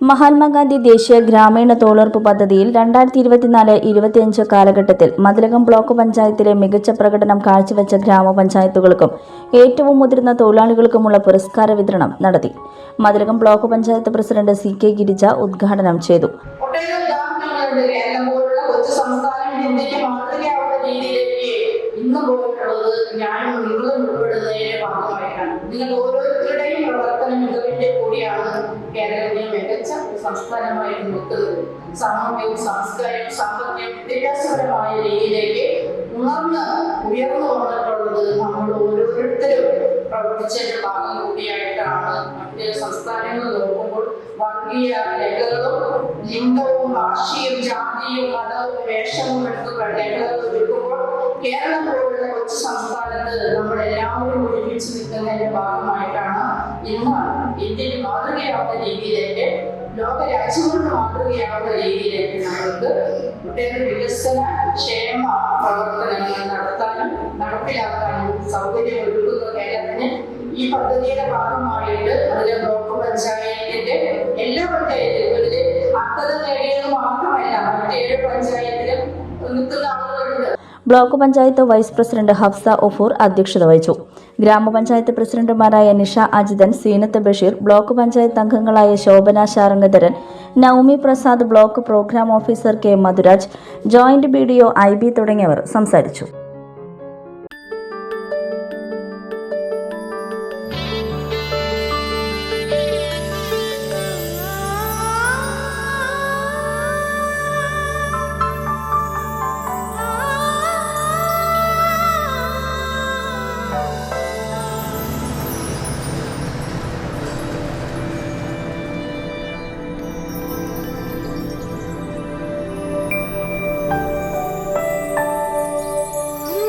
മഹാത്മാഗാന്ധി ദേശീയ ഗ്രാമീണ തൊഴിലുറപ്പ് പദ്ധതിയിൽ രണ്ടായിരത്തി ഇരുപത്തിനാല് ഇരുപത്തിയഞ്ച് കാലഘട്ടത്തിൽ മതിലകം ബ്ലോക്ക് പഞ്ചായത്തിലെ മികച്ച പ്രകടനം കാഴ്ചവെച്ച ഗ്രാമപഞ്ചായത്തുകൾക്കും ഏറ്റവും മുതിർന്ന തൊഴിലാളികൾക്കുമുള്ള പുരസ്കാര വിതരണം നടത്തി. Mathilakam block panchayat president C K Girija ഉദ്ഘാടനം ചെയ്തു. ഞാൻ നിങ്ങളും ഉൾപ്പെടുന്നതിന്റെ ഭാഗമായിട്ടാണ്. നിങ്ങൾ ഓരോരുത്തരുടെയും മികവിന്റെ കൂടിയാണ് കേരളത്തിലെ മികച്ച ഒരു സംസ്ഥാനമായി നിൽക്കുന്നത് സാമൂഹ്യവും സാംസ്കാരികവും സാമ്പത്തികവും വിദ്യാഭ്യാസപരമായ രീതിയിലേക്ക് ഉണർന്ന് ഉയർന്നു വന്നിട്ടുള്ളത് നമ്മൾ ഓരോരുത്തരും പ്രവർത്തിച്ചതിന്റെ ഭാഗം കൂടിയായിട്ടാണ് മറ്റ് സംസ്ഥാനങ്ങൾ നോക്കുമ്പോൾ വർഗീയ രേഖകളും ലിംഗവും ഭാഷയും ജാതിയും മതവും വേഷവും എടുത്തുള്ള രേഖകൾ ഒരുക്കുമ്പോൾ കേരളം പോലുള്ള കൊച്ചു സംസ്ഥാനത്ത് നമ്മൾ എല്ലാവരും ഒരുമിച്ച് ലോക രാജ്യങ്ങൾക്ക് മാതൃകയാവുന്ന രീതിയിലേക്ക് നമ്മൾക്ക് ഒട്ടേറെ വികസന ക്ഷേമ പ്രവർത്തനങ്ങൾ നടത്താനും നടപ്പിലാക്കാനും സൗകര്യം ഒരുക്കുന്ന കേരളത്തിന് ഈ പദ്ധതിയുടെ ഭാഗമായിട്ട് അതിലെ ബ്ലോക്ക് പഞ്ചായത്തിന്റെ എല്ലാ പഞ്ചായത്തുകളിലും അത്തരം നേടിയത് മാത്രമല്ല മറ്റേഴ് ആളുകളുണ്ട് block panchayat vice president Hafsa Ofoor അധ്യക്ഷത വഹിച്ചു. ഗ്രാമപഞ്ചായത്ത് പ്രസിഡന്റുമാരായ നിഷ അജിതൻ സീനത്ത് ബഷീർ ബ്ലോക്ക് പഞ്ചായത്ത് അംഗങ്ങളായ Shobhana Sarangadharan Naumi Prasad block program officer K Madhuraj joint B D O I B തുടങ്ങിയവർ സംസാരിച്ചു.